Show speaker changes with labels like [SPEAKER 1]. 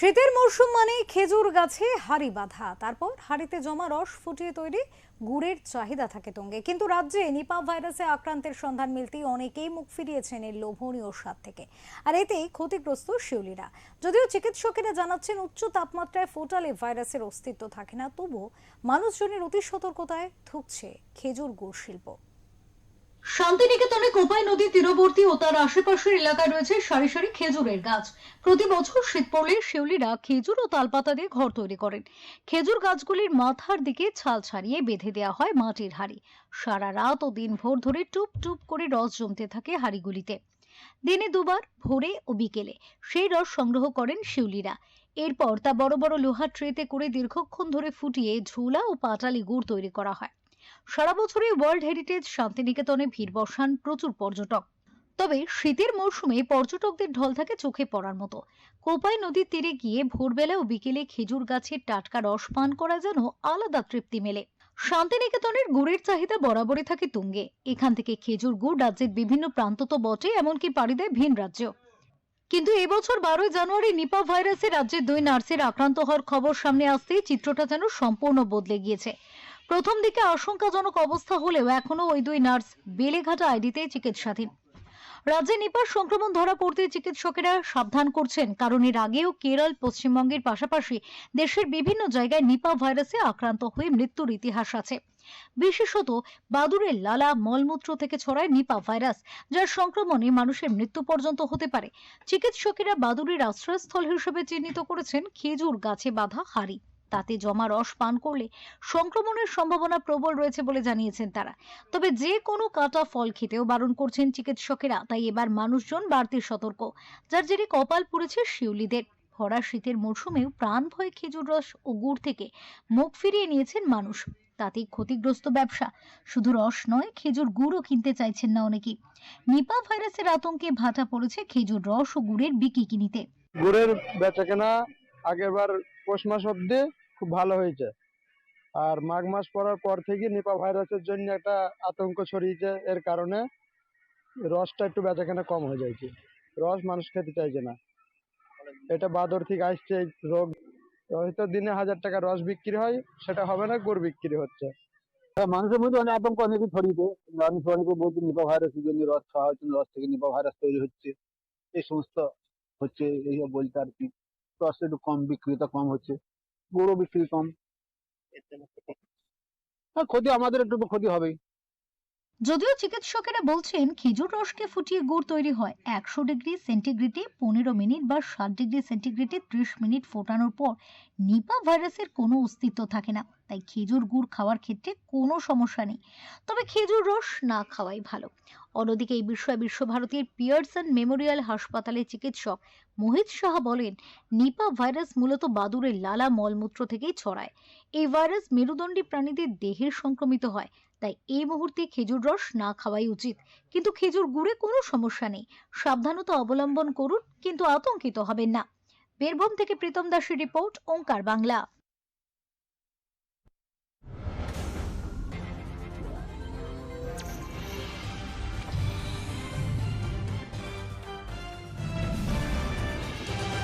[SPEAKER 1] শীতের মরশুম মানে খেজুর গাছে হাড়ি বাঁধা। তারপর হাড়িতে জমা রস ফুটিয়ে তৈরি গুড়ের চাহিদা থাকে তুঙ্গে কিন্তু রাজ্যে নিপা ভাইরাসে আক্রান্তের সন্ধান মিলতেই অনেকেই মুখ ফিরিয়েছেন এর লোভনীয় স্বাদ থেকে। আর এতেই ক্ষতিগ্রস্ত শিউলিরা। যদিও চিকিৎসকেরা জানাচ্ছেন, উচ্চ তাপমাত্রায় ফোটালে ভাইরাসের অস্তিত্ব থাকে না। তবু মানুষজনের অতি সতর্কতায় ধুকছে খেজুর গুড় শিল্প।
[SPEAKER 2] শান্তিনিকেতনে কোপাই নদী তীরবর্তী ও তার আশেপাশের এলাকায় রয়েছে সারি সারি খেজুরের গাছ। প্রতি বছর শীত পড়লে শিউলিরা খেজুর ও তালপাতা দিয়ে ঘর তৈরি করেন। খেজুর গাছগুলির মাথার দিকে ছাল ছাড়িয়ে বেঁধে দেওয়া হয় মাটির হাড়ি। সারা রাত ও দিনভর ধরে টুপ টুপ করে রস জমতে থাকে হাড়িগুলিতে। দিনে দুবার, ভোরে ও বিকেলে সেই রস সংগ্রহ করেন শিউলিরা। এরপর তা বড় বড় লোহার ট্রেতে করে দীর্ঘক্ষণ ধরে ফুটিয়ে ঝুলা ও পাটালি গুড় তৈরি করা হয়। সারা বছরই ওয়ার্ল্ড হেরিটেজ শান্তিনিকেতনে ভিড় বসান প্রচুর পর্যটক। তবে শীতের মৌসুমে পর্যটকদের ঢল থাকে চোখে পড়ার মতো। কোপাই নদীর তীরে গিয়ে ভোরবেলা ও বিকেলে খেজুর গাছের টাটকা রস পান করা যেন আলাদা তৃপ্তি মেলে। শান্তিনিকেতনের গুড়ের চাহিদা বরাবরই থাকে তুঙ্গে। এখান থেকে খেজুর গুড় রাজ্যের বিভিন্ন প্রান্ত তো বটে, এমনকি পাড়ি দেয় ভিন রাজ্যেও কিন্তু এবছর বারোই জানুয়ারি নিপা ভাইরাসে রাজ্যের দুই নার্সের আক্রান্ত হওয়ার খবর সামনে আসতেই চিত্রটা যেন সম্পূর্ণ বদলে গিয়েছে। প্রথম দিকে আশঙ্কাজনক অবস্থা হলেও এখনও ওই দুই নার্স বেলেঘাটা আইডিতে চিকিৎসাধীন। রাজ্যে নিপার সংক্রমণ ধরা পড়তে চিকিৎসকেরা সাবধান করছেন, কারণ এর আগেও কেরল, পশ্চিমবঙ্গের পাশাপাশি দেশের বিভিন্ন জায়গায় নিপা ভাইরাসে আক্রান্ত হয়ে মৃত্যুর ইতিহাস আছে। বিশেষত বাদুরের লালা মলমূত্র থেকে ছড়ায় নিপা ভাইরাস, যার সংক্রমণে মানুষের মৃত্যু পর্যন্ত হতে পারে। চিকিৎসকেরা বাদুড়ের আশ্রয়স্থল হিসেবে চিহ্নিত করেছেন খেজুর গাছে বাঁধা হাড়ি। তাতে জমা রস পান করলে সংক্রমণের সম্ভাবনা প্রবল রয়েছে বলে জানিয়েছেন তারা। তবে যে কোনো কাটা ফল খেতেও বারণ করছেন চিকিৎসকেরা, তাই এবার মানুষজন বাড়তি সতর্ক। যার জেরে কপাল পুড়েছে শিউলিদের। ভরা শীতের মরশুমেও প্রাণ ভয়ে খেজুর রস ও গুড় থেকে মুখ ফিরিয়ে নিয়েছেন মানুষ। তাতেই ক্ষতিগ্রস্ত ব্যবসা। শুধু রস নয়, খেজুর গুড়ও কিনতে চাইছেন না অনেকেই। নিপা ভাইরাসের আতঙ্কে ভাটা পড়েছে খেজুর রস ও গুড়ের বিক্রি কিনিতে।
[SPEAKER 3] গুড়ের বেচা কেনা আগেরবার পৌষ মাস অব্দি খুব ভালো হয়েছে। আর মাঘ মাস পড়ার পর থেকে নিপা ভাইরাসের জন্য একটা আতঙ্ক ছড়িয়েছে। এর কারণে রসটা একটু বেচা কেনা কম হয়ে যাচ্ছে। রস মানুষ খেতে চাইছে না। এটা বাদর থেকে আসছে রোগ। হয়তো দিনে হাজার টাকা রস বিক্রি হয় সেটা হবে না গুড় বিক্রি হচ্ছে।
[SPEAKER 4] হ্যাঁ, মানুষের মধ্যে অনেক আতঙ্ক অনেকে ছড়িয়েছে। মানুষ অনেকে বলছে নিপা ভাইরাসের জন্য রস খাওয়া হচ্ছে রস থেকে নিপা ভাইরাস তৈরি হচ্ছে। এই সমস্ত হচ্ছে এইসব বলতে আর কি। রস একটু কম বিক্রিটা কম হচ্ছে। গুঁড়ো বিক্রি কম হ্যাঁ ক্ষতি আমাদের একটু ক্ষতি হবেই।
[SPEAKER 2] যদিও চিকিৎসকেরা বলছেন খেজুর রসকে ফুটিয়ে গুড় তৈরি হয়। একশো ডিগ্রি সেন্টিগ্রেডে পনেরো মিনিট বা ষাট ডিগ্রি সেন্টিগ্রেডে ত্রিশ মিনিট ফোটানোর পর নিপা ভাইরাসের কোনো অস্তিত্ব থাকে না। তাই খেজুর গুড় খাওয়ার ক্ষেত্রে কোনো সমস্যা নেই। তবে খেজুর রস না খাওয়াই ভালো। অন্যদিকে এই বিষয়ে বিশ্বভারতীর পিয়ারসন মেমোরিয়াল হাসপাতালের চিকিৎসক মোহিত সাহা বলেন, নিপা ভাইরাস মূলত বাদুরের লালা মলমূত্র থেকেই ছড়ায়। এই ভাইরাস মেরুদণ্ডী প্রাণীদের দেহে সংক্রমিত হয়। তাই এই মুহূর্তে খেজুর রস না খাওয়াই উচিত। কিন্তু খেজুর গুড়ে কোনো সমস্যা নেই। সাবধানতা অবলম্বন করুন, কিন্তু আতঙ্কিত হবেন না। বীরভূম থেকে প্রীতম দাসের রিপোর্ট, ওঙ্কার বাংলা।